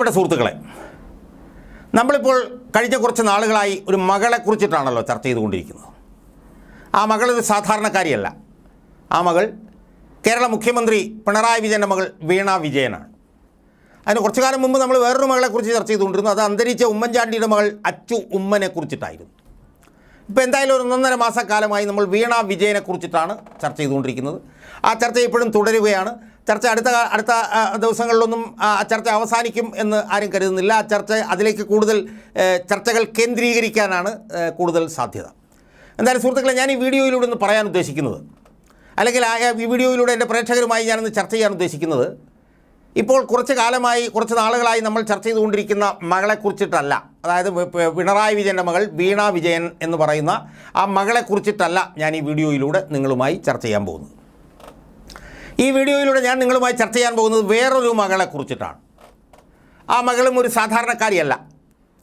പ്രിയപ്പെട്ട സുഹൃത്തുക്കളെ നമ്മളിപ്പോൾ കഴിഞ്ഞ കുറച്ച് നാളുകളായി ഒരു മകളെ കുറിച്ചിട്ടാണല്ലോ ചർച്ച ചെയ്തുകൊണ്ടിരിക്കുന്നത്. ആ മകൾ ഒരു സാധാരണക്കാരിയല്ല. ആ മകൾ കേരള മുഖ്യമന്ത്രി പിണറായി വിജയന്റെ മകൾ വീണ വിജയനാണ്. അതിന് കുറച്ചു കാലം മുമ്പ് നമ്മൾ വേറൊരു മകളെക്കുറിച്ച് ചർച്ച ചെയ്തുകൊണ്ടിരുന്നു. അത് അന്തരിച്ച ഉമ്മൻചാണ്ടിയുടെ മകൾ അച്ചു ഉമ്മനെ കുറിച്ചിട്ടായിരുന്നു. ഇപ്പോൾ എന്തായാലും ഒരു ഒന്നൊന്നര മാസക്കാലമായി നമ്മൾ വീണ വിജയനെ കുറിച്ചിട്ടാണ് ചർച്ച ചെയ്തുകൊണ്ടിരിക്കുന്നത്. ആ ചർച്ച ഇപ്പോഴും തുടരുകയാണ്. ചർച്ച അടുത്ത അടുത്ത ദിവസങ്ങളിലൊന്നും ആ ചർച്ച അവസാനിക്കും എന്ന് ആരും കരുതുന്നില്ല. ആ ചർച്ച അതിലേക്ക് കൂടുതൽ ചർച്ചകൾ കേന്ദ്രീകരിക്കാനാണ് കൂടുതൽ സാധ്യത. എന്തായാലും സുഹൃത്തുക്കളെ ഞാൻ ഈ വീഡിയോയിലൂടെ ഒന്ന് പറയാൻ ഉദ്ദേശിക്കുന്നത് അല്ലെങ്കിൽ ആ ഈ വീഡിയോയിലൂടെ എന്റെ പ്രേക്ഷകരുമായി ഞാനൊന്ന് ചർച്ച ചെയ്യാൻ ഉദ്ദേശിക്കുന്നത് ഇപ്പോൾ കുറച്ച് കാലമായി കുറച്ച് നാളുകളായി നമ്മൾ ചർച്ച ചെയ്തുകൊണ്ടിരിക്കുന്ന മകളെക്കുറിച്ചിട്ടല്ല. അതായത് പിണറായി വിജയന്റെ മകൾ വീണ വിജയൻ എന്ന് പറയുന്ന ആ മകളെക്കുറിച്ചിട്ടല്ല ഞാൻ ഈ വീഡിയോയിലൂടെ നിങ്ങളുമായി ചർച്ച ചെയ്യാൻ പോകുന്നത്. ഈ വീഡിയോയിലൂടെ ഞാൻ നിങ്ങളുമായി ചർച്ച ചെയ്യാൻ പോകുന്നത് വേറൊരു മകളെ കുറിച്ചിട്ടാണ്. ആ മകളും ഒരു സാധാരണക്കാരിയല്ല.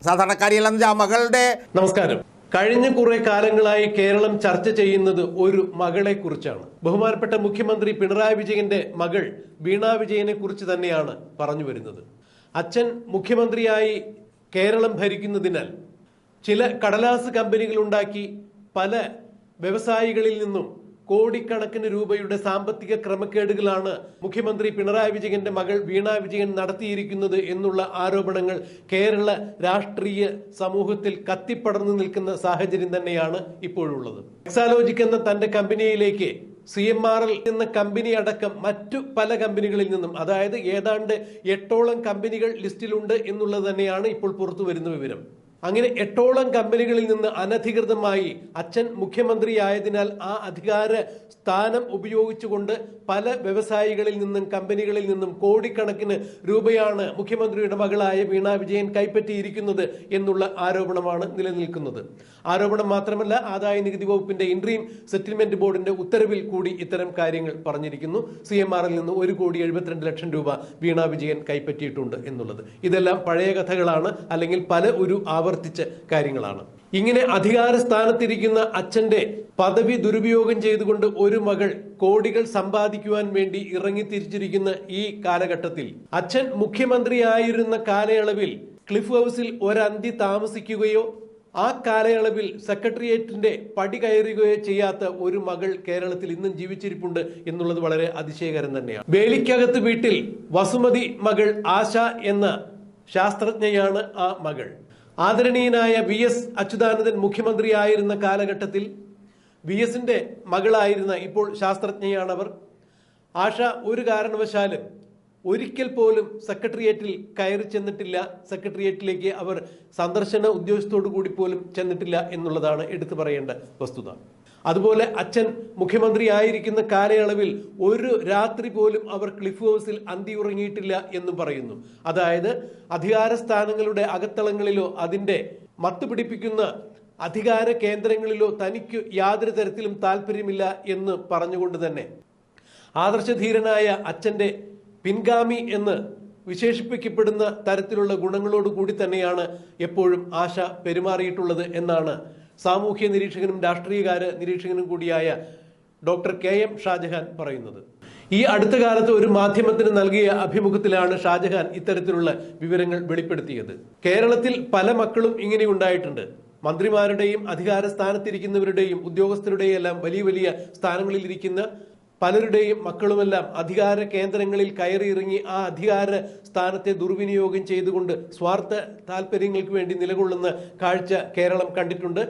സാധാരണക്കാരിയല്ല എന്ന് വെച്ചാൽ ആ മകളുടെ നമസ്കാരം. കഴിഞ്ഞ കുറെ കാലങ്ങളായി കേരളം ചർച്ച ചെയ്യുന്നത് ഒരു മകളെ കുറിച്ചാണ്. ബഹുമാനപ്പെട്ട മുഖ്യമന്ത്രി പിണറായി വിജയന്റെ മകൾ വീണ വിജയനെ കുറിച്ച് തന്നെയാണ് പറഞ്ഞു വരുന്നത്. അച്ഛൻ മുഖ്യമന്ത്രിയായി കേരളം ഭരിക്കുന്നതിനാൽ ചില കടലാസ് കമ്പനികൾ ഉണ്ടാക്കി പല വ്യവസായികളിൽ നിന്നും കോടിക്കണക്കിന് രൂപയുടെ സാമ്പത്തിക ക്രമക്കേടുകളാണ് മുഖ്യമന്ത്രി പിണറായി വിജയന്റെ മകൾ വീണ വിജയൻ നടത്തിയിരിക്കുന്നത് എന്നുള്ള ആരോപണങ്ങൾ കേരള രാഷ്ട്രീയ സമൂഹത്തിൽ കത്തിപ്പടർന്നു നിൽക്കുന്ന സാഹചര്യം തന്നെയാണ് ഇപ്പോഴുള്ളത്. എക്സാലോജിക് എന്ന തന്റെ കമ്പനിയിലേക്ക് സി എം ആർ എൽ എന്ന കമ്പനി അടക്കം മറ്റു പല കമ്പനികളിൽ നിന്നും അതായത് ഏതാണ്ട് എട്ടോളം കമ്പനികൾ ലിസ്റ്റിലുണ്ട് എന്നുള്ളത് തന്നെയാണ് ഇപ്പോൾ പുറത്തു വരുന്ന വിവരം. അങ്ങനെ എട്ടോളം കമ്പനികളിൽ നിന്ന് അനധികൃതമായി അച്ഛൻ മുഖ്യമന്ത്രിയായതിനാൽ ആ അധികാര സ്ഥാനം ഉപയോഗിച്ചുകൊണ്ട് പല വ്യവസായികളിൽ നിന്നും കമ്പനികളിൽ നിന്നും കോടിക്കണക്കിന് രൂപയാണ് മുഖ്യമന്ത്രിയുടെ മകളായ വീണ വിജയൻ കൈപ്പറ്റിയിരിക്കുന്നത് എന്നുള്ള ആരോപണമാണ് നിലനിൽക്കുന്നത്. ആരോപണം മാത്രമല്ല ആദായ നികുതി വകുപ്പിന്റെ ഇൻട്രീം സെറ്റിൽമെന്റ് ബോർഡിന്റെ ഉത്തരവിൽ കൂടി ഇത്തരം കാര്യങ്ങൾ പറഞ്ഞിരിക്കുന്നു. സി എം ആറിൽ നിന്ന് ഒരു കോടി എഴുപത്തിരണ്ട് ലക്ഷം രൂപ വീണ വിജയൻ കൈപ്പറ്റിയിട്ടുണ്ട് എന്നുള്ളത്. ഇതെല്ലാം പഴയ കഥകളാണ് അല്ലെങ്കിൽ പല ഒരു ആവർത്തിച്ച കാര്യങ്ങളാണ്. ഇങ്ങനെ അധികാര സ്ഥാനത്തിരിക്കുന്ന അച്ഛന്റെ പദവി ദുരുപയോഗം ചെയ്തുകൊണ്ട് ഒരു മകൾ കോടികൾ സമ്പാദിക്കുവാൻ വേണ്ടി ഇറങ്ങിത്തിരിച്ചിരിക്കുന്ന ഈ കാലഘട്ടത്തിൽ അച്ഛൻ മുഖ്യമന്ത്രിയായിരുന്ന കാലയളവിൽ ക്ലിഫ് ഹൗസിൽ ഒരന്തി താമസിക്കുകയോ ആ കാലയളവിൽ സെക്രട്ടേറിയറ്റിന്റെ പടി കയറുകയോ ചെയ്യാത്ത ഒരു മകൾ കേരളത്തിൽ ഇന്നും ജീവിച്ചിരിപ്പുണ്ട് എന്നുള്ളത് വളരെ അതിശയകരം തന്നെയാണ്. വേലിക്കകത്ത് വീട്ടിൽ വസുമതി മകൾ ആശ എന്ന ശാസ്ത്രജ്ഞയാണ് ആ മകൾ. ആദരണീയനായ വി എസ് അച്യുതാനന്ദൻ മുഖ്യമന്ത്രിയായിരുന്ന കാലഘട്ടത്തിൽ വി എസിന്റെ മകളായിരുന്ന ഇപ്പോൾ ശാസ്ത്രജ്ഞയാണവർ. ആശ ഒരു കാരണവശാലും ഒരിക്കൽ പോലും സെക്രട്ടേറിയറ്റിൽ കയറി ചെന്നിട്ടില്ല. സെക്രട്ടേറിയറ്റിലേക്ക് അവർ സന്ദർശന ഉദ്യോഗസ്ഥോടു കൂടി പോലും ചെന്നിട്ടില്ല എന്നുള്ളതാണ് എടുത്തു പറയേണ്ട വസ്തുത. അതുപോലെ അച്ഛൻ മുഖ്യമന്ത്രി ആയിരിക്കുന്ന കാലയളവിൽ ഒരു രാത്രി പോലും അവർ ക്ലിഫ് ഹൗസിൽ അന്തി ഉറങ്ങിയിട്ടില്ല എന്നും പറയുന്നു. അതായത് അധികാര സ്ഥാനങ്ങളുടെ അകത്തളങ്ങളിലോ അതിന്റെ മത്തുപിടിപ്പിക്കുന്ന അധികാര കേന്ദ്രങ്ങളിലോ തനിക്ക് യാതൊരു തരത്തിലും താല്പര്യമില്ല എന്ന് പറഞ്ഞുകൊണ്ട് തന്നെ ആദർശധീരനായ അച്ഛന്റെ പിൻഗാമി എന്ന് വിശേഷിപ്പിക്കപ്പെടുന്ന തരത്തിലുള്ള ഗുണങ്ങളോട് കൂടി തന്നെയാണ് എപ്പോഴും ആശ പെരുമാറിയിട്ടുള്ളത് എന്നാണ് സാമൂഹ്യ നിരീക്ഷകനും രാഷ്ട്രീയകാര നിരീക്ഷകനും കൂടിയായ ഡോക്ടർ കെ എം ഷാജഹാൻ പറയുന്നത്. ഈ അടുത്ത കാലത്ത് ഒരു മാധ്യമത്തിന് നൽകിയ അഭിമുഖത്തിലാണ് ഷാജഹാൻ ഇത്തരത്തിലുള്ള വിവരങ്ങൾ വെളിപ്പെടുത്തിയത്. കേരളത്തിൽ പല മക്കളും ഇങ്ങനെ ഉണ്ടായിട്ടുണ്ട്. മന്ത്രിമാരുടെയും അധികാര സ്ഥാനത്തിരിക്കുന്നവരുടെയും ഉദ്യോഗസ്ഥരുടെയും എല്ലാം വലിയ വലിയ സ്ഥാനങ്ങളിൽ ഇരിക്കുന്ന പലരുടെയും മക്കളുമെല്ലാം അധികാര കേന്ദ്രങ്ങളിൽ കയറിയിറങ്ങി ആ അധികാര സ്ഥാനത്തെ ദുർവിനിയോഗം ചെയ്തുകൊണ്ട് സ്വാർത്ഥ താല്പര്യങ്ങൾക്ക് വേണ്ടി നിലകൊള്ളുന്ന കാഴ്ച കേരളം കണ്ടിട്ടുണ്ട്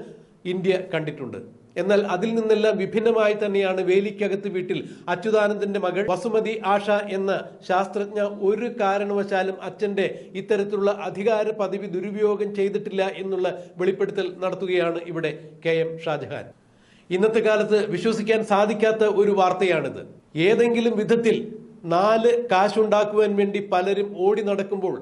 ഇന്ത്യ കണ്ടിട്ടുണ്ട്. എന്നാൽ അതിൽ നിന്നെല്ലാം വിഭിന്നമായി തന്നെയാണ് വേലിക്കകത്ത് വീട്ടിൽ അച്യുതാനന്ദന്റെ മകൾ വസുമതി ആഷ എന്ന ശാസ്ത്രജ്ഞ ഒരു കാരണവശാലും അച്ഛന്റെ ഇത്തരത്തിലുള്ള അധികാര പദവി ദുരുപയോഗം ചെയ്തിട്ടില്ല എന്നുള്ള വെളിപ്പെടുത്തൽ നടത്തുകയാണ് ഇവിടെ കെ എം ഷാജഹാൻ. ഇന്നത്തെ കാലത്ത് വിശ്വസിക്കാൻ സാധിക്കാത്ത ഒരു വാർത്തയാണിത്. ഏതെങ്കിലും വിധത്തിൽ നാല് കാശുണ്ടാക്കുവാൻ വേണ്ടി പലരും ഓടി നടക്കുമ്പോൾ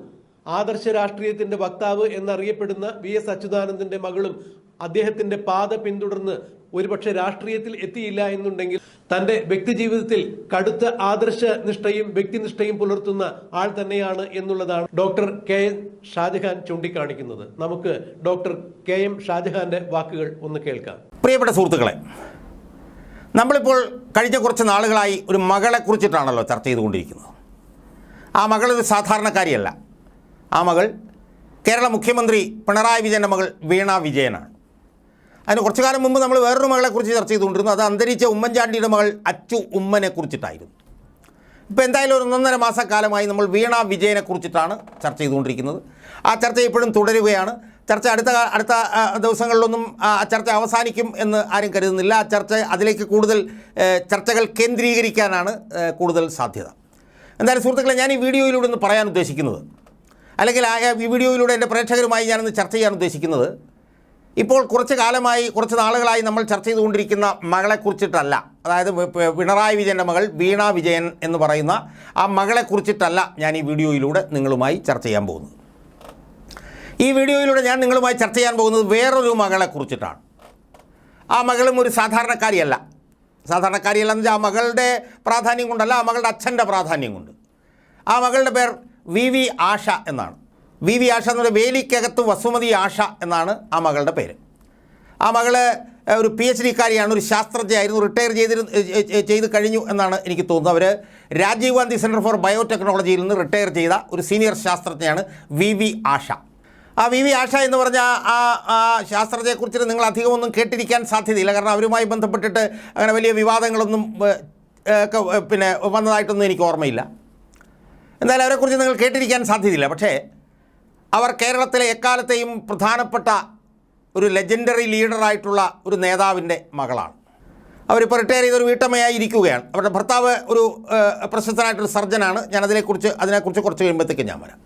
ആദർശ രാഷ്ട്രീയത്തിന്റെ വക്താവ് എന്നറിയപ്പെടുന്ന വി എസ് അച്യുതാനന്ദന്റെ മകളും അദ്ദേഹത്തിന്റെ പാത പിന്തുടർന്ന് ഒരുപക്ഷെ രാഷ്ട്രീയത്തിൽ എത്തിയില്ല എന്നുണ്ടെങ്കിൽ തന്റെ വ്യക്തിജീവിതത്തിൽ കടുത്ത ആദർശ നിഷ്ഠയും വ്യക്തിനിഷ്ഠയും പുലർത്തുന്ന ആൾ തന്നെയാണ് എന്നുള്ളതാണ് ഡോക്ടർ കെ എം ഷാജഹാൻ ചൂണ്ടിക്കാണിക്കുന്നത്. നമുക്ക് ഡോക്ടർ കെ എം ഷാജഹാന്റെ വാക്കുകൾ ഒന്ന് കേൾക്കാം. പ്രിയപ്പെട്ട സുഹൃത്തുക്കളെ നമ്മളിപ്പോൾ കഴിഞ്ഞ കുറച്ച് നാളുകളായി ഒരു മകളെക്കുറിച്ചിട്ടാണല്ലോ ചർച്ച ചെയ്തുകൊണ്ടിരിക്കുന്നത്. ആ മകളൊരു സാധാരണക്കാരിയല്ല. ആ മകൾ കേരള മുഖ്യമന്ത്രി പിണറായി വിജയന്റെ മകൾ വീണ വിജയനാണ്. അതിന് കുറച്ചു കാലം മുമ്പ് നമ്മൾ വേറൊരു മകളെക്കുറിച്ച് ചർച്ച ചെയ്തുകൊണ്ടിരുന്നു. അത് അന്തരിച്ച ഉമ്മൻചാണ്ടിയുടെ മകൾ അച്ചു ഉമ്മനെ കുറിച്ചിട്ടായിരുന്നു. ഇപ്പോൾ എന്തായാലും ഒരു ഒന്നൊന്നര മാസക്കാലമായി നമ്മൾ വീണ വിജയനെ കുറിച്ചിട്ടാണ് ചർച്ച ചെയ്തുകൊണ്ടിരിക്കുന്നത്. ആ ചർച്ച ഇപ്പോഴും തുടരുകയാണ്. ചർച്ച അടുത്ത അടുത്ത ദിവസങ്ങളിലൊന്നും ആ ചർച്ച അവസാനിക്കും എന്ന് ആരും കരുതുന്നില്ല. ആ ചർച്ച അതിലേക്ക് കൂടുതൽ ചർച്ചകൾ കേന്ദ്രീകരിക്കാനാണ് കൂടുതൽ സാധ്യത. എന്തായാലും സുഹൃത്തുക്കളെ ഞാൻ ഈ വീഡിയോയിലൂടെ ഒന്ന് പറയാൻ ഉദ്ദേശിക്കുന്നത് അല്ലെങ്കിൽ ആ ഈ വീഡിയോയിലൂടെ എന്റെ പ്രേക്ഷകരുമായി ഞാനൊന്ന് ചർച്ച ചെയ്യാൻ ഉദ്ദേശിക്കുന്നത് ഇപ്പോൾ കുറച്ച് കാലമായി കുറച്ച് നാളുകളായി നമ്മൾ ചർച്ച ചെയ്തുകൊണ്ടിരിക്കുന്ന മകളെക്കുറിച്ചിട്ടല്ല അതായത് പിണറായി വിജയന്റെ മകൾ വീണ വിജയൻ എന്ന് പറയുന്ന ആ മകളെക്കുറിച്ചിട്ടല്ല ഞാൻ ഈ വീഡിയോയിലൂടെ നിങ്ങളുമായി ചർച്ച ചെയ്യാൻ പോകുന്നത്. ഈ വീഡിയോയിലൂടെ ഞാൻ നിങ്ങളുമായി ചർച്ച ചെയ്യാൻ പോകുന്നത് വേറൊരു മകളെക്കുറിച്ചിട്ടാണ് ആ മകളും ഒരു സാധാരണക്കാരിയല്ല. സാധാരണക്കാരിയല്ല എന്ന് വെച്ചാൽ ആ മകളുടെ പ്രാധാന്യം കൊണ്ടല്ല ആ മകളുടെ അച്ഛന്റെ പ്രാധാന്യം കൊണ്ട്. ആ മകളുടെ പേർ വി വി ആഷ എന്നാണ്. വി വി ആഷ എന്ന് പറയുന്നത് വേലിക്കകത്ത് വസുമതി ആഷ എന്നാണ് ആ മകളുടെ പേര്. ആ മകൾ ഒരു പി എച്ച് ഡിക്കാരിയാണ് ഒരു ശാസ്ത്രജ്ഞയായിരുന്നു റിട്ടയർ ചെയ്തിരുന്നു ചെയ്ത് കഴിഞ്ഞു എന്നാണ് എനിക്ക് തോന്നുന്നത്. അവർ രാജീവ് ഗാന്ധി സെന്റർ ഫോർ ബയോടെക്നോളജിയിൽ നിന്ന് റിട്ടയർ ചെയ്ത ഒരു സീനിയർ ശാസ്ത്രജ്ഞയാണ് വി വി ആഷ ആ വി വി ആഷ എന്ന് പറഞ്ഞാൽ ആ ആ ശാസ്ത്രജ്ഞയെക്കുറിച്ച് നിങ്ങൾ അധികമൊന്നും കേട്ടിരിക്കാൻ സാധ്യതയില്ല. കാരണം അവരുമായി ബന്ധപ്പെട്ടിട്ട് അങ്ങനെ വലിയ വിവാദങ്ങളൊന്നും പിന്നെ വന്നതായിട്ടൊന്നും എനിക്ക് ഓർമ്മയില്ല. എന്തായാലും അവരെക്കുറിച്ച് നിങ്ങൾ കേട്ടിരിക്കാൻ സാധ്യതയില്ല. പക്ഷേ അവർ കേരളത്തിലെ എക്കാലത്തെയും പ്രധാനപ്പെട്ട ഒരു ലെജൻഡറി ലീഡറായിട്ടുള്ള ഒരു നേതാവിന്റെ മകളാണ്. അവരിപ്പോൾ റിട്ടയർ ചെയ്തൊരു വീട്ടമ്മയായി ഇരിക്കുകയാണ് അവരുടെ ഭർത്താവ് ഒരു പ്രശസ്തനായിട്ടൊരു സർജനാണ്. ഞാനതിനെക്കുറിച്ച് അതിനെക്കുറിച്ച് കുറച്ച് കഴിയുമ്പോഴത്തേക്ക് ഞാൻ വരാം.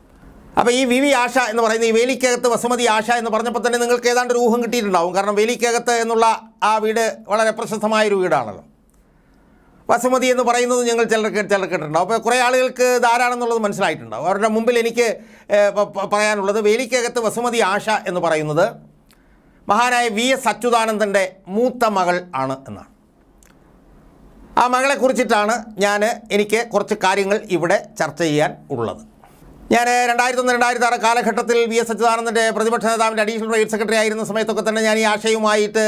അപ്പോൾ ഈ വി വി ആശ എന്ന് പറയുന്ന ഈ വേലിക്കകത്ത് വസുമതി ആശ എന്ന് പറഞ്ഞപ്പോൾ തന്നെ നിങ്ങൾക്ക് ഏതാണ്ട് ഒരു ഊഹം കിട്ടിയിട്ടുണ്ടാവും. കാരണം വേലിക്കകത്ത് എന്നുള്ള ആ വീട് വളരെ പ്രശസ്തമായൊരു വീടാണല്ലോ. വസുമതി എന്ന് പറയുന്നത് ഞങ്ങൾ ചിലർ ചിലർ കേട്ടിട്ടുണ്ടാവും. അപ്പോൾ കുറേ ആളുകൾക്ക് ഇതാരാണെന്നുള്ളത് മനസ്സിലായിട്ടുണ്ടാവും. അവരുടെ മുമ്പിൽ എനിക്ക് പറയാനുള്ളത് വേലിക്കകത്ത് വസുമതി ആഷ എന്ന് പറയുന്നത് മഹാനായ വി എസ് അച്യുതാനന്ദന്റെ മൂത്ത മകൾ ആണ് എന്നാണ്. ആ മകളെ മകളെക്കുറിച്ചിട്ടാണ് ഞാൻ എനിക്ക് കുറച്ച് കാര്യങ്ങൾ ഇവിടെ ചർച്ച ചെയ്യാൻ ഉള്ളത്. ഞാൻ രണ്ടായിരത്തി ഒന്ന് രണ്ടായിരത്തി ആറ് കാലഘട്ടത്തിൽ വി എസ് അച്യുതാനന്ദന്റെ പ്രതിപക്ഷ നേതാവിന്റെ അഡീഷണൽ പ്രൈവറ്റ് സെക്രട്ടറി ആയിരുന്ന സമയത്തൊക്കെ തന്നെ ഞാൻ ഈ ആശയവുമായിട്ട്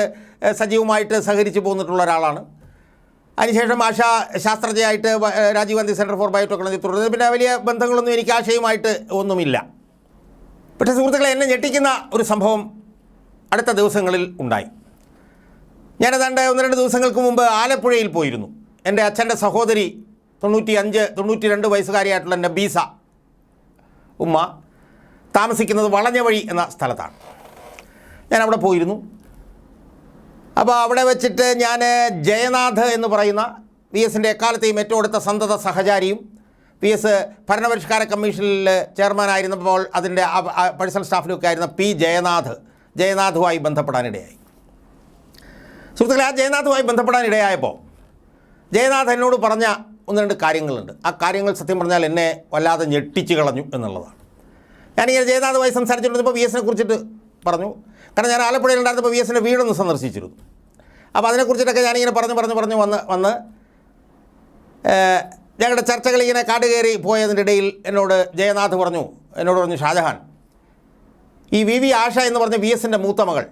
സജീവമായിട്ട് സഹകരിച്ച് പോന്നിട്ടുള്ള ഒരാളാണ്. അതിനുശേഷം Asha ശാസ്ത്രജ്ഞയായിട്ട് Rajiv Gandhi centre for biotechnology തുടർന്ന്. പിന്നെ വലിയ ബന്ധങ്ങളൊന്നും എനിക്ക് ആശയവുമായിട്ട് ഒന്നുമില്ല. പക്ഷേ സുഹൃത്തുക്കളെ എന്നെ ഞെട്ടിക്കുന്ന ഒരു സംഭവം അടുത്ത ദിവസങ്ങളിൽ ഉണ്ടായി. ഞാനതാണ്ട് ഒന്ന് രണ്ട് ദിവസങ്ങൾക്ക് മുമ്പ് ആലപ്പുഴയിൽ പോയിരുന്നു. എന്റെ അച്ഛന്റെ സഹോദരി തൊണ്ണൂറ്റി അഞ്ച് തൊണ്ണൂറ്റി രണ്ട് വയസ്സുകാരിയായിട്ടുള്ള നബീസ ഉമ്മ താമസിക്കുന്നത് വളഞ്ഞവഴി എന്ന സ്ഥലത്താണ്. ഞാൻ അവിടെ പോയിരുന്നു. അപ്പോൾ അവിടെ വെച്ചിട്ട് ഞാൻ ജയനാഥ് എന്ന് പറയുന്ന വി എസിന്റെ എക്കാലത്തെയും ഏറ്റവും അടുത്ത സന്തത സഹചാരിയും പി എസ് ഭരണപരിഷ്കാര കമ്മീഷനിൽ ചെയർമാനായിരുന്നപ്പോൾ അതിന്റെ പേഴ്സണൽ സ്റ്റാഫിലൊക്കെ ആയിരുന്ന പി ജയനാഥ് ജയനാഥുമായി ബന്ധപ്പെടാനിടയായി. സുഹൃത്തുക്കളെ ആ ജയനാഥുമായി ബന്ധപ്പെടാനിടയായപ്പോൾ ജയനാഥ് എന്നോട് പറഞ്ഞ ഒന്ന് രണ്ട് കാര്യങ്ങളുണ്ട്. ആ കാര്യങ്ങൾ സത്യം പറഞ്ഞാൽ എന്നെ വല്ലാതെ ഞെട്ടിച്ച് കളഞ്ഞു എന്നുള്ളതാണ്. ഞാനിങ്ങനെ ജയനാഥുമായി സംസാരിച്ചിരുന്നപ്പോൾ വി എസിനെ കുറിച്ചിട്ട് പറഞ്ഞു. കാരണം ഞാൻ ആലപ്പുഴയിൽ ഉണ്ടായിരുന്നപ്പോൾ വി എസിന്റെ വീടൊന്ന് സന്ദർശിച്ചിരുന്നു. അപ്പോൾ അതിനെക്കുറിച്ചിട്ടൊക്കെ ഞാനിങ്ങനെ പറഞ്ഞു പറഞ്ഞു പറഞ്ഞു വന്ന് വന്ന് ഞങ്ങളുടെ ചർച്ചകൾ ഇങ്ങനെ കാട് കയറി പോയതിന്റെ ഇടയിൽ എന്നോട് ജയനാഥ് പറഞ്ഞു എന്നോട് പറഞ്ഞു ഷാജഹാൻ ഈ വി വി ആഷ എന്ന് പറഞ്ഞ വി എസിന്റെ മൂത്ത മകൾ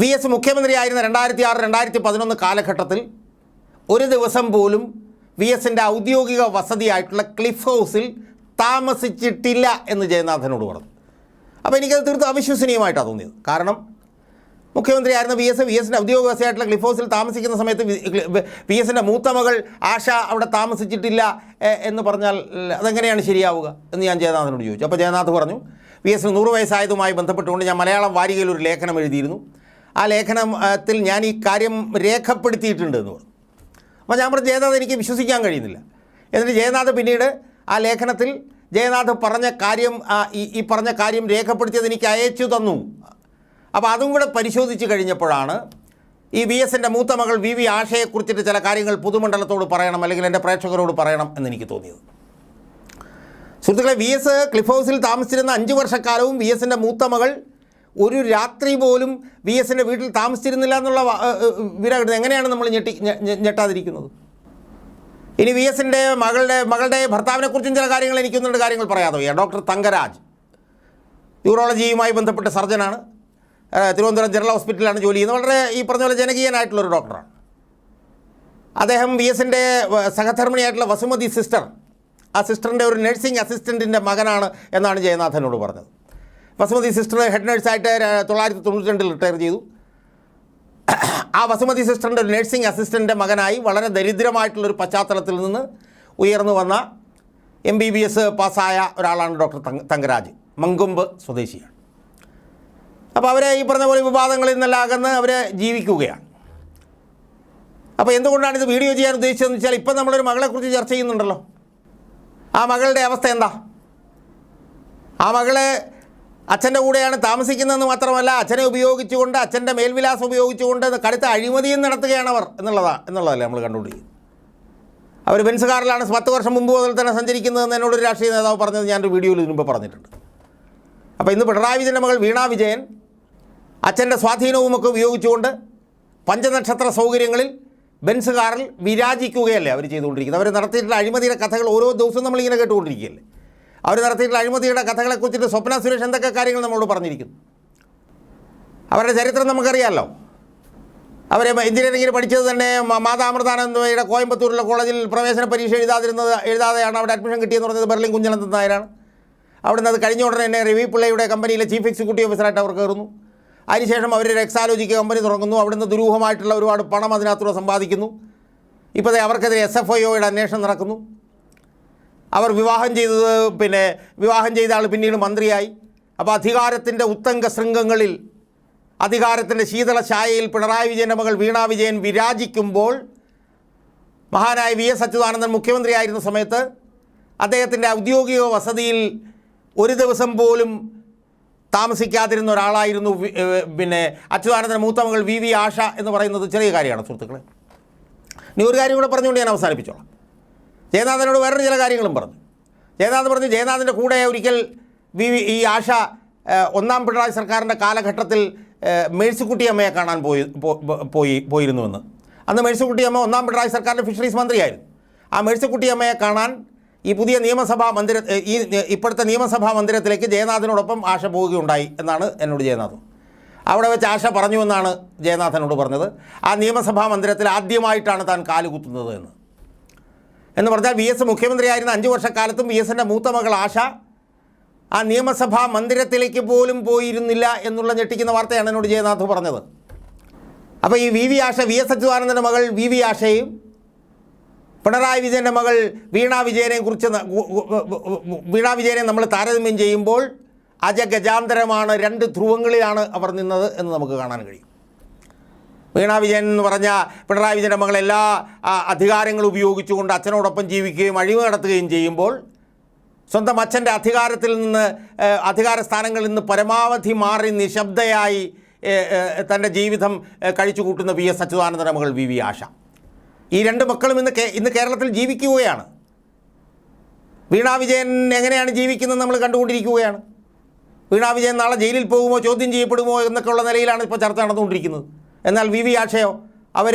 വി എസ് മുഖ്യമന്ത്രിയായിരുന്ന രണ്ടായിരത്തി ആറ് രണ്ടായിരത്തി പതിനൊന്ന് കാലഘട്ടത്തിൽ ഒരു ദിവസം പോലും വി എസിന്റെ ഔദ്യോഗിക വസതിയായിട്ടുള്ള ക്ലിഫ് ഹൗസിൽ താമസിച്ചിട്ടില്ല എന്ന് ജയനാഥനോട് പറഞ്ഞു. അപ്പോൾ എനിക്കത് തീർത്തും അവിശ്വസനീയമായിട്ടാണ് തോന്നിയത്. കാരണം മുഖ്യമന്ത്രിയായിരുന്ന വി എസ് വി എസിന്റെ ഔദ്യോഗികവാസിയായിട്ടുള്ള ക്ലിഫ് ഹൗസിൽ താമസിക്കുന്ന സമയത്ത് വി എസിന്റെ മൂത്ത മകൾ ആശ അവിടെ താമസിച്ചിട്ടില്ല എന്ന് പറഞ്ഞാൽ അതെങ്ങനെയാണ് ശരിയാവുക എന്ന് ഞാൻ ജയനാഥനോട് ചോദിച്ചു. അപ്പോൾ ജയനാഥ് പറഞ്ഞു വി എസിന് നൂറ് വയസ്സായതുമായി ബന്ധപ്പെട്ടുകൊണ്ട് ഞാൻ മലയാളം വാരികയിൽ ഒരു ലേഖനം എഴുതിയിരുന്നു. ആ ലേഖനത്തിൽ ഞാൻ ഈ കാര്യം രേഖപ്പെടുത്തിയിട്ടുണ്ട് എന്ന് പറഞ്ഞു. അപ്പോൾ ഞാൻ പറഞ്ഞു ജയനാഥ് എനിക്ക് വിശ്വസിക്കാൻ കഴിയുന്നില്ല. എന്നിട്ട് ജയനാഥ് പിന്നീട് ആ ലേഖനത്തിൽ ജയനാഥ് പറഞ്ഞ കാര്യം ഈ പറഞ്ഞ കാര്യം രേഖപ്പെടുത്തിയത് എനിക്ക് അയച്ചു തന്നു. അപ്പോൾ അതും കൂടെ പരിശോധിച്ച് കഴിഞ്ഞപ്പോഴാണ് ഈ വി എസിന്റെ മൂത്ത മകൾ വി വി ആശയെക്കുറിച്ചിട്ട് ചില കാര്യങ്ങൾ പൊതുമണ്ഡലത്തോട് പറയണം അല്ലെങ്കിൽ എന്റെ പ്രേക്ഷകരോട് പറയണം എന്ന് എനിക്ക് തോന്നിയത്. സുഹൃത്തുക്കളെ വി എസ് ക്ലിഫ് ഹൗസിൽ താമസിച്ചിരുന്ന അഞ്ച് വർഷക്കാലവും വി എസിന്റെ മൂത്ത മകൾ ഒരു രാത്രി പോലും വി എസിന്റെ വീട്ടിൽ താമസിച്ചിരുന്നില്ല എന്നുള്ള വ- ഏ, ഏ, വിവരം എങ്ങനെയാണ് നമ്മൾ ഞെട്ടി ഞെട്ടാതിരിക്കുന്നത്? ഇനി വി എസിന്റെ മകളുടെ മകളുടെ ഭർത്താവിനെക്കുറിച്ചും ചില കാര്യങ്ങൾ എനിക്കൊന്നും രണ്ട് കാര്യങ്ങൾ പറയാതെ ഡോക്ടർ തങ്കരാജ് യൂറോളജിയുമായി ബന്ധപ്പെട്ട സർജനാണ്. തിരുവനന്തപുരം ജനറൽ ഹോസ്പിറ്റലിലാണ് ജോലി ചെയ്യുന്നത്. വളരെ ഈ പറഞ്ഞ പോലെ ജനകീയനായിട്ടുള്ളൊരു ഡോക്ടറാണ്. അദ്ദേഹം വി എസിന്റെ സഹധർമ്മിണിയായിട്ടുള്ള വസുമതി സിസ്റ്റർ ആ സിസ്റ്ററിന്റെ ഒരു നഴ്സിംഗ് അസിസ്റ്റന്റിന്റെ മകനാണ് എന്നാണ് ജയനാഥനോട് പറഞ്ഞത്. വസുമതി സിസ്റ്റർ ഹെഡ് നഴ്സായിട്ട് തൊള്ളായിരത്തി തൊണ്ണൂറ്റി രണ്ടിൽ റിട്ടയർ ചെയ്തു. ആ വസുമതി സിസ്റ്ററിന്റെ ഒരു നഴ്സിംഗ് അസിസ്റ്റന്റിന്റെ മകനായി വളരെ ദരിദ്രമായിട്ടുള്ളൊരു പശ്ചാത്തലത്തിൽ നിന്ന് ഉയർന്നു വന്ന എം ബി ബി എസ് പാസ്സായ ഒരാളാണ് ഡോക്ടർ തങ്ക തങ്കരാജ് മങ്കൊമ്പ് സ്വദേശിയാണ്. അപ്പോൾ അവരെ ഈ പറഞ്ഞ പോലെ വിവാദങ്ങളിൽ നിന്നെല്ലാം അകന്ന് അവരെ ജീവിക്കുകയാണ്. അപ്പോൾ എന്തുകൊണ്ടാണ് ഇത് വീഡിയോ ചെയ്യാൻ ഉദ്ദേശിച്ചതെന്ന് വെച്ചാൽ ഇപ്പം നമ്മളൊരു മകളെക്കുറിച്ച് ചർച്ച ചെയ്യുന്നുണ്ടല്ലോ. ആ മകളുടെ അവസ്ഥ എന്താ? ആ മകൾ അച്ഛന്റെ കൂടെയാണ് താമസിക്കുന്നതെന്ന് മാത്രമല്ല അച്ഛനെ ഉപയോഗിച്ചുകൊണ്ട് അച്ഛന്റെ മേൽവിലാസം ഉപയോഗിച്ചുകൊണ്ട് കടുത്ത അഴിമതിയും നടത്തുകയാണ് അവർ എന്നുള്ളതാണ് എന്നുള്ളതല്ലേ നമ്മൾ കണ്ടുകൊണ്ടിരിക്കുന്നത് അവർ ബെൻസ് കാറിലാണ് പത്ത് വർഷം മുമ്പ് മുതൽ തന്നെ സഞ്ചരിക്കുന്നതെന്ന് എന്നോട് ഒരു രാഷ്ട്രീയ നേതാവ് പറഞ്ഞത് ഞാനൊരു വീഡിയോയിൽ ഇതിനുമ്പോൾ പറഞ്ഞിട്ടുണ്ട്. അപ്പോൾ ഇന്ന് പിണറായി വിജയന്റെ മകൾ വീണാ വിജയൻ അച്ഛന്റെ സ്വാധീനവുമൊക്കെ ഉപയോഗിച്ചുകൊണ്ട് പഞ്ചനക്ഷത്ര സൗകര്യങ്ങളിൽ ബെൻസ് കാറിൽ വിരാജിക്കുകയല്ലേ അവർ ചെയ്തുകൊണ്ടിരിക്കുന്നത്. അവർ നടത്തിയിട്ടുള്ള അഴിമതിയുടെ കഥകൾ ഓരോ ദിവസവും നമ്മളിങ്ങനെ കേട്ടുകൊണ്ടിരിക്കുകയല്ലേ. അവർ നടത്തിയിട്ടുള്ള അഴിമതിയുടെ കഥകളെക്കുറിച്ചിട്ട് സ്വപ്ന സുരേഷ് എന്തൊക്കെ കാര്യങ്ങൾ നമ്മളോട് പറഞ്ഞിരിക്കുന്നു? അവരുടെ ചരിത്രം നമുക്കറിയാമല്ലോ അവർ എഞ്ചിനീയറിംഗിന് പഠിച്ചത് തന്നെ മാതാമൃതാനന്ദയുടെ കോയമ്പത്തൂരിലെ കോളേജിൽ പ്രവേശന പരീക്ഷ എഴുതാതിരുന്നത് എഴുതാതെയാണ് അവിടെ അഡ്മിഷൻ കിട്ടിയെന്ന് പറഞ്ഞത് ബെർലിൻ കുഞ്ഞനന്ദൻ അവിടുന്ന് അത് കഴിഞ്ഞ ഉടനെ തന്നെ രവി പിള്ളയുടെ കമ്പനിയിലെ ചീഫ് എക്സിക്യൂട്ടീവ് ഓഫീസറായിട്ട് അവർ കയറുന്നു. അതിനുശേഷം അവർ ഒരു എക്സാലോജിക്ക് കമ്പനി തുടങ്ങുന്നു അവിടുന്ന് ദുരൂഹമായിട്ടുള്ള ഒരുപാട് പണം അതിനകത്തൂടെ സമ്പാദിക്കുന്നു. ഇപ്പോൾ അവർക്കെതിരെ എസ് എഫ് ഐ ഒയുടെ അന്വേഷണം നടക്കുന്നു. അവർ വിവാഹം ചെയ്തത് പിന്നെ വിവാഹം ചെയ്ത ആൾ പിന്നീട് മന്ത്രിയായി. അപ്പോൾ അധികാരത്തിന്റെ ഉത്തംഗ ശൃംഗങ്ങളിൽ അധികാരത്തിന്റെ ശീതള ഛായയിൽ പിണറായി വിജയന്റെ മകൾ വീണ വിജയൻ വിരാജിക്കുമ്പോൾ മഹാനായ വി എസ് അച്യുതാനന്ദൻ മുഖ്യമന്ത്രിയായിരുന്ന സമയത്ത് അദ്ദേഹത്തിന്റെ ഔദ്യോഗിക വസതിയിൽ ഒരു ദിവസം പോലും താമസിക്കാതിരുന്ന ഒരാളായിരുന്നു പിന്നെ അച്യുതാനന്ദൻ മൂത്ത മകൾ വി വി ആഷ എന്ന് പറയുന്നത് ചെറിയ കാര്യമാണ് സുഹൃത്തുക്കളെ. ഇനി ഒരു കാര്യം കൂടെ പറഞ്ഞുകൊണ്ട് ഞാൻ അവസാനിപ്പിച്ചോളാം. ജയനാഥനോട് വേറൊരു ചില കാര്യങ്ങളും പറഞ്ഞു. ജയനാഥ് പറഞ്ഞു ജയനാഥിന്റെ കൂടെ ഒരിക്കൽ വി വി ഈ ആഷ ഒന്നാം പിണറായി സർക്കാരിന്റെ കാലഘട്ടത്തിൽ മേഴ്സിക്കുട്ടി അമ്മയെ കാണാൻ പോയി പോയി പോയിരുന്നുവെന്ന്. അന്ന് മേഴ്സിക്കുട്ടിയമ്മ ഒന്നാം പിണറായി സർക്കാരിന്റെ ഫിഷറീസ് മന്ത്രിയായിരുന്നു. ആ മേഴ്സിക്കുട്ടിയമ്മയെ കാണാൻ ഈ പുതിയ നിയമസഭാ മന്ദിര ഈ ഇപ്പോഴത്തെ നിയമസഭാ മന്ദിരത്തിലേക്ക് ജയനാഥനോടൊപ്പം ആശ പോവുകയുണ്ടായി എന്നാണ് എന്നോട് ജയനാഥ് അവിടെ വെച്ച് ആശ പറഞ്ഞു എന്നാണ് ജയനാഥനോട് പറഞ്ഞത്. ആ നിയമസഭാ മന്ദിരത്തിൽ ആദ്യമായിട്ടാണ് താൻ കാലുകുത്തുന്നത് എന്ന്. എന്ന് പറഞ്ഞാൽ വി എസ് മുഖ്യമന്ത്രിയായിരുന്ന അഞ്ച് വർഷക്കാലത്തും വി എസിന്റെ മൂത്ത മകൾ ആശ ആ നിയമസഭാ മന്ദിരത്തിലേക്ക് പോലും പോയിരുന്നില്ല എന്നുള്ള ഞെട്ടിക്കുന്ന വാർത്തയാണ് എന്നോട് ജയനാഥ് പറഞ്ഞത്. അപ്പോൾ ഈ V V Asha V S അച്യുതാനന്ദന്റെ മകൾ വി വി ആശയും പിണറായി വിജയന്റെ മകൾ വീണാ വിജയനെ കുറിച്ച് വീണ വിജയനെ നമ്മൾ താരതമ്യം ചെയ്യുമ്പോൾ അജഗജാന്തരമാണ് രണ്ട് ധ്രുവങ്ങളിലാണ് അവർ നിന്നത് എന്ന് നമുക്ക് കാണാൻ കഴിയും. വീണാ വിജയൻ എന്ന് പറഞ്ഞ പിണറായി വിജയന്റെ മകൾ എല്ലാ അധികാരങ്ങളും ഉപയോഗിച്ചുകൊണ്ട് അച്ഛനോടൊപ്പം ജീവിക്കുകയും അഴിവ് നടത്തുകയും ചെയ്യുമ്പോൾ സ്വന്തം അച്ഛന്റെ അധികാരത്തിൽ നിന്ന് അധികാര സ്ഥാനങ്ങളിൽ നിന്ന് പരമാവധി മാറി നിശബ്ദയായി തന്റെ ജീവിതം കഴിച്ചു കൂട്ടുന്ന വി എസ് അച്യുതാനന്ദന്റെ മകൾ വി വി ആശ. ഈ രണ്ട് മക്കളും ഇന്ന് ഇന്ന് കേരളത്തിൽ ജീവിക്കുകയാണ്. വീണ വിജയൻ എങ്ങനെയാണ് ജീവിക്കുന്നത് നമ്മൾ കണ്ടുകൊണ്ടിരിക്കുകയാണ്. വീണ വിജയൻ നാളെ ജയിലിൽ പോകുമോ ചോദ്യം ചെയ്യപ്പെടുമോ എന്നൊക്കെയുള്ള നിലയിലാണ് ഇപ്പോൾ ചർച്ച നടന്നുകൊണ്ടിരിക്കുന്നത്. എന്നാൽ വി വി ആക്ഷയോ അവർ